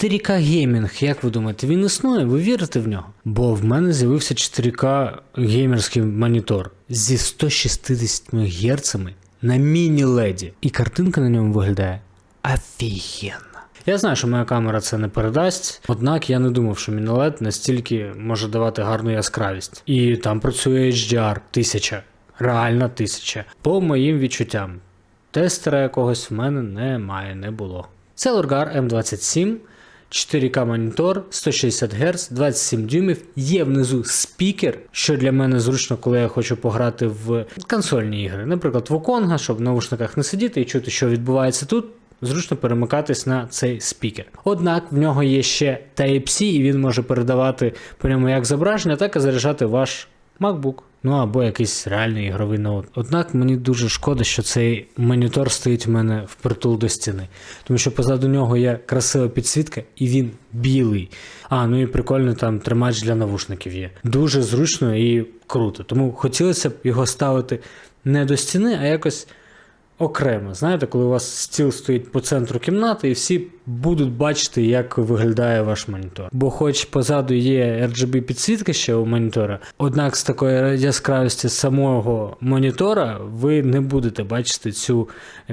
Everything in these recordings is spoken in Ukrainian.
4К геймінг, як ви думаєте, він існує? Ви вірите в нього? Бо в мене з'явився 4К геймерський монітор зі 160 Гц на міні-леді. І картинка на ньому виглядає офігенно. Я знаю, що моя камера це не передасть, однак я не думав, що міні-лед настільки може давати гарну яскравість. І там працює HDR 1000, реально 1000. По моїм відчуттям, тестера якогось в мене немає, не було. Це Lorgar M27. 4К монітор, 160 Гц, 27 дюймів. Є внизу спікер, що для мене зручно, коли я хочу пограти в консольні ігри. Наприклад, в Оконга, щоб в наушниках не сидіти і чути, що відбувається тут. Зручно перемикатись на цей спікер. Однак в нього є ще Type-C, і він може передавати по ньому як зображення, так і заряджати ваш MacBook. Ну або якийсь реальний ігровий ноут. Однак мені дуже шкода, що цей монітор стоїть в мене впритул до стіни. Тому що позаду нього є красива підсвітка, і він білий. А, ну і прикольно там тримач для навушників є. Дуже зручно і круто. Тому хотілося б його ставити не до стіни, а якось окремо. Знаєте, коли у вас стіл стоїть по центру кімнати, і всі будуть бачити, як виглядає ваш монітор. Бо, хоч позаду є RGB підсвітка ще у монітора, однак з такої яскравості самого монітора ви не будете бачити цю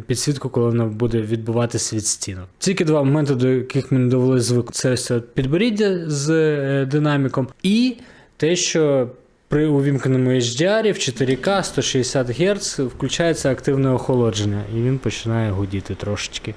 підсвітку, коли вона буде відбуватися від стінок. Тільки два моменти, до яких мені довелося звикнути. Це підборіддя з е, динаміком, і те, що при увімкненому HDR в 4К 160 Гц включається активне охолодження, і він починає гудіти трошечки.